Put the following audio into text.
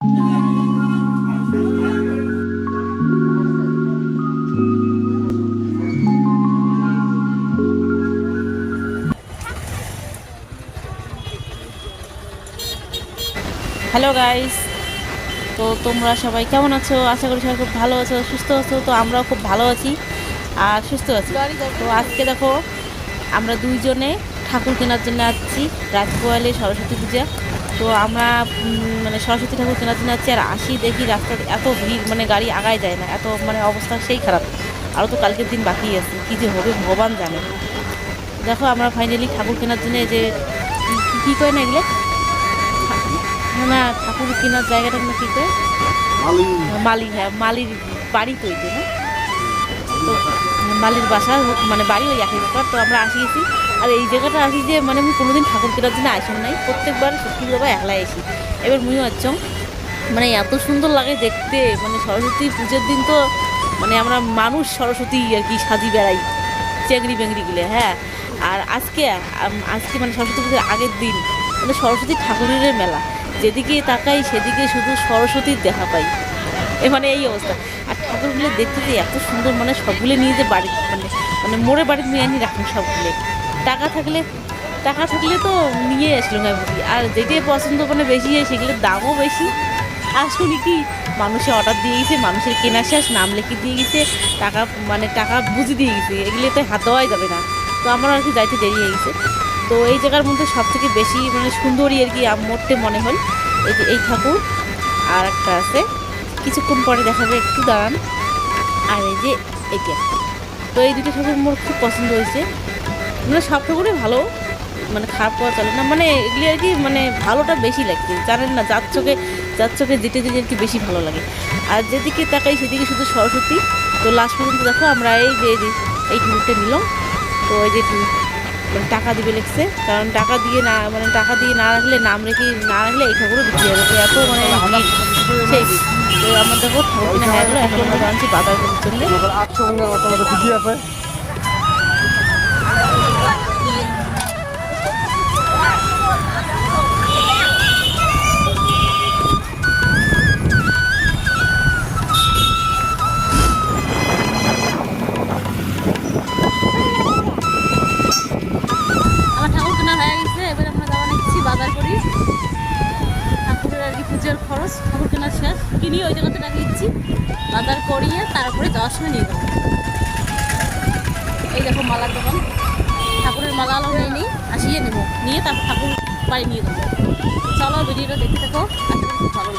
Hello guys তো তোমরা সবাই কেমন আছো? আশা করি সবাই খুব ভালো আছো, সুস্থ আছো। তো আমরাও খুব ভালো আছি আর সুস্থ আছি। তো আজকে দেখো, আমরা দুইজনে ঠাকুর কেনার জন্য আসছি রাজপোয়ালে সরস্বতী পূজা। তো আমরা মানে সরস্বতী ঠাকুর কেনার জন্য আর আসি দেখি রাস্তাতে এত ভিড় মানে গাড়ি আগায় যায় না এত মানে অবস্থা সেই খারাপ। আরও তো কালকের দিন বাকি আছে কী যে হবে ভগবান জানে। দেখো আমরা ফাইনালি ঠাকুর কেনার জন্য যে কী- কী কয় না এগুলো? না ঠাকুর কেনার জায়গাটা না কী কয়? মালি। হ্যাঁ মালির বাড়ি তো ওই যে না? তো মালির বাসা মানে বাড়ি ওই একই ব্যাপার তো আমরা আসি গেছি আর এই জায়গাটা আসি যে মানে আমি কোনোদিন ঠাকুর কেনার জন্য আসেন নাই। প্রত্যেকবার সত্যি বাবা একলা এসি এবার মুইও আচ্ছং মানে এত সুন্দর লাগে দেখতে মানে সরস্বতী পুজোর দিন তো মানে আমরা মানুষ সরস্বতী আর কি সাজি বেড়াই, চেংড়ি বেংড়ি গুলো হ্যাঁ। আর আজকে আজকে মানে সরস্বতী পুজোর আগের দিন মানে সরস্বতী ঠাকুরের মেলা। যেদিকে তাকাই সেদিকে শুধু সরস্বতীর দেখা পাই। এ মানে এই অবস্থা। আর ঠাকুরগুলো দেখতে যে এত সুন্দর মানে সবগুলো নিয়ে যে বাড়ি মানে মানে মোড়ে বাড়িতে নিয়ে আনি রাখুন সবগুলো। টাকা থাকলে টাকা থাকলে তো নিয়ে আসলো না বুঝি আর যেটাই পছন্দ মানে বেশি হয় সেগুলোর দামও বেশি। আর শুনি কি, মানুষে অর্ডার দিয়ে গেছে, মানুষের কেনা শেষ, নাম লিখে দিয়ে গেছে, টাকা মানে টাকা বুঝে দিয়ে গেছে এগুলোতে হাত দেওয়াই যাবে না। তো আমার আর কি যাইতে দেরি হয়ে গেছে। তো এই জায়গার মধ্যে সব থেকে বেশি মানে সুন্দরী আর কি মোটে মনে হল এই যে এই ঠাকুর, আর একটা আছে। কিছুক্ষণ পরে দেখাবে, একটু দাঁড়ান। আর এই যে এটা তো এই দুটো ঠাকুর মোর খুব পছন্দ হয়েছে। মানে সব ঠাকুরই ভালো মানে খারাপ পাওয়া চলে না। মানে এগুলি আর কি মানে ভালোটা বেশি লাগছে জানেন না, যার চোখে যার চোখে যেতে যেতে আর কি বেশি ভালো লাগে। আর যেদিকে তাকাই সেদিকে শুধু সরস্বতী। তো লাস্ট পর্যন্ত দেখো, আমরা এই যে, এই ঠাকুরটা নিলাম। তো এই যে মানে টাকা দিবে লিখছে। কারণ টাকা দিয়ে না মানে টাকা দিয়ে না রাখলে, নাম রেখে না রাখলে এই ঠাকুরও বিক্রি হবে। তো এত মানে সেই, তো আমার দেখো ঠাকুর কিনা হয়ে গেলো জানছি বাজার করার জন্য। কেনা ওই জায়গাতে টাকা দিচ্ছি। বাজার করিয়ে তারপরে যাওয়ার সময় নিয়ে এই দেখো মালার দোকান। ঠাকুরের মালা আলো নিয়ে নিই আসিয়ে নেব। নিয়ে তারপর ঠাকুর বাড়ি নিয়ে যাব। চলো ভিডিওটা দেখতে থাকো ভালো